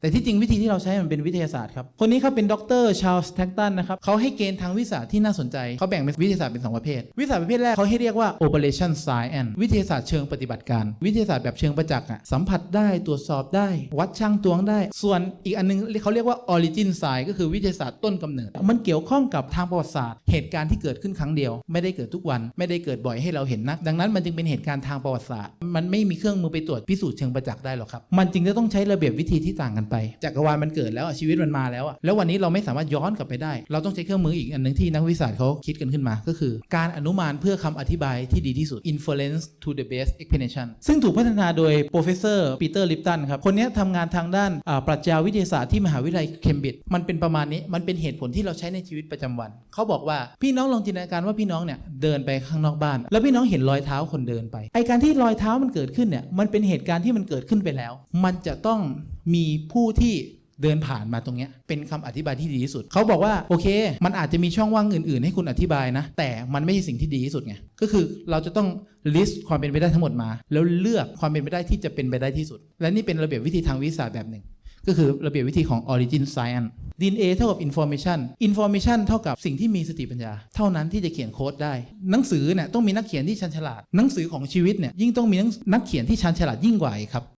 แต่ที่จริงวิธีที่เราใช้มันเป็นวิทยาศาสตร์ครับ คนนี้เขาเป็นดรชาลส์แท็กตันนะครับเขาให้เกณฑ์ทางวิทยาศาสตร์ที่น่าสนใจ เขาแบ่งเป็นวิทยาศาสตร์เป็น 2 ประเภท วิทยาศาสตร์ประเภทแรกเขาให้เรียกว่า operation science วิทยาศาสตร์เชิงปฏิบัติการ วิทยาศาสตร์แบบเชิงประจักษ์อะสัมผัสได้ตรวจสอบได้ วัดช่างตวงได้ ส่วนอีกอันนึงเขาเรียกว่า origin science ก็คือวิทยาศาสตร์ต้นกำเนิด มันเกี่ยวข้องกับทางประวัติศาสตร์ เหตุการณ์ที่เกิดขึ้นครั้งเดียว ไม่ได้เกิดทุกวัน ไม่ได้เกิดบ่อยให้เราเห็นนัก ดังนั้นมันจึงเป็นเหตุการณ์ทางประวัติศาสตร์ มันไม่มีเครื่องมือไปตรวจพิสูจน์เชิงประจักษ์ได้หรอกครับ มันจึงจะต้องใช้ระเบียบวิธีที่ต่างกันไป จักรวาลมันเกิดแล้วชีวิตมันมาแล้วแล้ววันนี้เราไม่สามารถย้อนกลับไปได้ เราต้องใช้เครื่องมืออีกอันหนึ่งที่นักวิทยาศาสตร์เขาคิดกันขึ้นมา ก็คือ การอนุมานเพื่อคำอธิบายที่ดีที่สุด inference to the best explanation ซึ่งถูกพัฒนาโดย professor Peter Lipton ครับ คนนี้ทำงานทางด้านปรัชญาวิทยาศาสตร์ที่มหาวิทยาลัยเคมบริดจ์มันเป็นประมาณนี้ มันเป็นเหตุผลที่เราใช้ในชีวิตประจำวัน เขาบอกว่าพี่น้องลองจินตนาการว่าพี่น้องเนี่ยเดินไปข้างนอกบ้าน แล้วพี่น้องเห็นรอยเท้าคนเดินไปไอการที่รอยเท้ามันเกิดขึ้นเนี่ยมันเป็นเหตุการณ์ที่มันเกิดขึ้นไปแล้ว มันจะต้อง มีผู้ที่เดินผ่านมาตรงเนี้ยเป็นคำอธิบายที่ดีที่สุด เขาบอกว่าโอเค มันอาจจะมีช่องว่างอื่น ๆ ให้คุณอธิบายนะ แต่มันไม่ใช่สิ่งที่ดีที่สุดไงก็คือเราจะต้อง list ความเป็นไปได้ทั้งหมดมา แล้วเลือกความเป็นไปได้ที่จะเป็นไปได้ที่สุด และนี่เป็นระเบียบวิธีทางวิทยาศาสตร์แบบหนึ่ง ก็คือระเบียบวิธีของ origin science DNA เท่ากับ information information เท่ากับสิ่งที่มีสติปัญญา เท่านั้นที่จะเขียนโค้ดได้ หนังสือเนี่ยต้องมีนักเขียนที่ชันฉลาด หนังสือของชีวิตเนี่ยยิ่งต้องมีนักเขียนที่ชันฉลาดยิ่งกว่าครับ